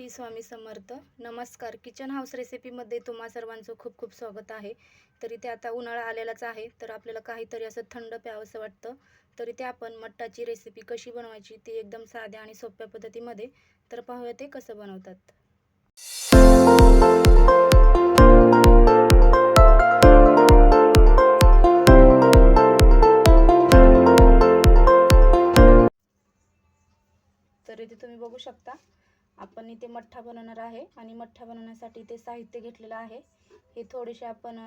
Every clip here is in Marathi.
श्री स्वामी समर्थ. नमस्कार. किचन हाऊस रेसिपीमध्ये तुम्हा सर्वांचं खूप खूप स्वागत आहे. तर इथे आता उन्हाळा आलेलाच आहे तर आपल्याला काहीतरी असं थंड प्यावंसं वाटतं. तर इथे आपण मट्टाची रेसिपी कशी बनवायची ती एकदम साध्या आणि सोप्या पद्धतीमध्ये तर पाहूया ते कसं बनवतात. तर इथे तुम्ही बघू शकता आपण इथे मठ्ठा बनवणार आहे आणि मठ्ठा बनवण्यासाठी ते साहित्य घेतलेलं आहे. हे थोडेसे आपण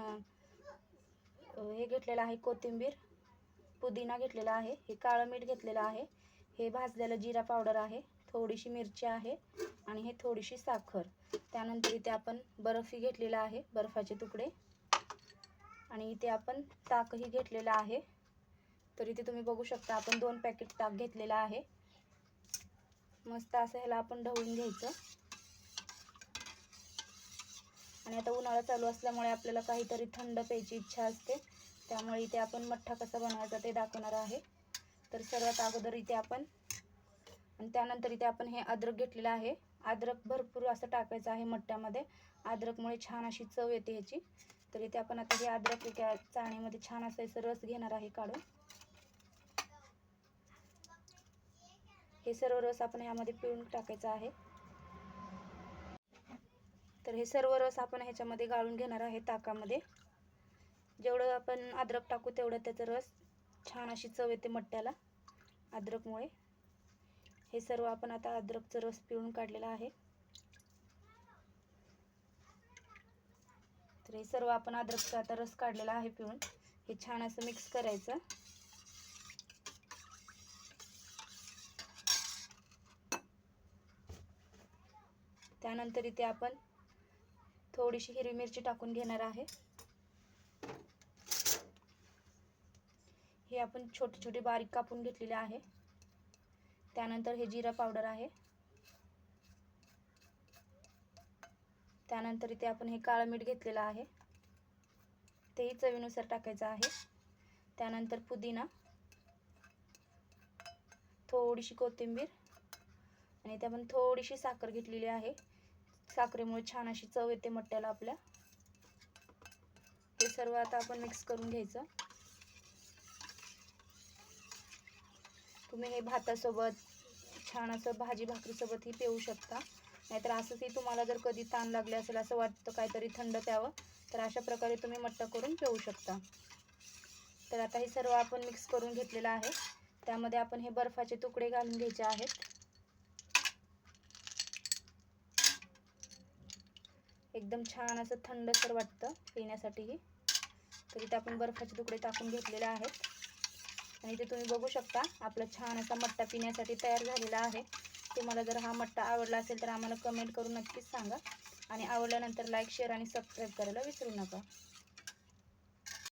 हे घेतलेलं आहे कोथिंबीर पुदिना घेतलेला आहे हे काळं मीठ घेतलेलं आहे हे भाजलेलं जिरा पावडर आहे थोडीशी मिरची आहे आणि हे थोडीशी साखर. त्यानंतर इथे आपण बर्फी घेतलेला आहे बर्फाचे तुकडे. आणि इथे आपण ताकही घेतलेलं आहे. तर इथे तुम्ही बघू शकता आपण दोन पॅकेट ताक घेतलेलं आहे. मस्त असं ह्याला आपण ढवळून घ्यायचं. आणि आता उन्हाळा चालू असल्यामुळे आपल्याला काहीतरी थंड प्यायची इच्छा असते. त्यामुळे इथे आपण मठ्ठा कसा बनवायचा ते दाखवणार आहे. तर सर्वात अगोदर इथे आपण आणि त्यानंतर इथे आपण हे अद्रक घेतलेलं आहे. अद्रक भरपूर असं टाकायचं आहे मठ्ठ्यामध्ये. अद्रकमुळे छान अशी चव येते ह्याची. तर इथे आपण आता हे अद्रक एका चाळणीमध्ये छान असं रस घेणार आहे काढून. हे सर्व रस आपण यामध्ये पिळून टाकायचा आहे. तर हे सर्व रस आपण ह्याच्यामध्ये गाळून घेणार आहे ताकामध्ये. जेवढं आपण अद्रक टाकू तेवढं त्याचा रस छान अशी चव येते मट्ट्याला अद्रकमुळे. हे सर्व आपण आता अद्रकचं रस पिळून काढलेला आहे. तर हे सर्व आपण अद्रकचा आता रस काढलेला आहे पिळून. हे छान असं मिक्स करायचं. त्यानंतर इथे आपण थोडीशी हिरवी मिरची टाकून घेणार आहे. हे आपण छोटे छोटे बारीक कापून घेतलेले आहे. त्यानंतर हे जिरा पावडर आहे. त्यानंतर इथे आपण हे काळं मीठ घेतलेलं आहे. तेही चवीनुसार टाकायचं आहे. त्यानंतर पुदिना थोडीशी कोथिंबीर आणि इथे आपण थोडीशी साखर घेतलेली आहे. साखरेमुळे छान अशी चव येते मट्ट्याला आपल्या. हे सर्व आता आपण मिक्स करून घ्यायचं. तुम्ही हे भातासोबत छान असं भाजी भाकरीसोबतही पिऊ शकता. नाहीतर असंचही तुम्हाला जर कधी ताण लागले असेल असं वाटतं काहीतरी थंड प्यावं तर अशा प्रकारे तुम्ही मट्ट करून पिऊ शकता. तर आता हे सर्व आपण मिक्स करून घेतलेलं आहे. त्यामध्ये आपण हे बर्फाचे तुकडे घालून घ्यायचे आहेत. एकदम छान असं थंडसर वाटतं पिण्यासाठीही. तर इथे आपण बर्फाचे तुकडे टाकून घेतलेले आहेत. आणि इथे तुम्ही बघू शकता आपला छान असा मट्टा पिण्यासाठी तयार झालेला आहे. तुम्हाला जर हा मट्टा आवडला असेल तर आम्हाला कमेंट करून नक्कीच सांगा. आणि आवडल्यानंतर लाईक शेअर आणि सबस्क्राईब करायला विसरू नका.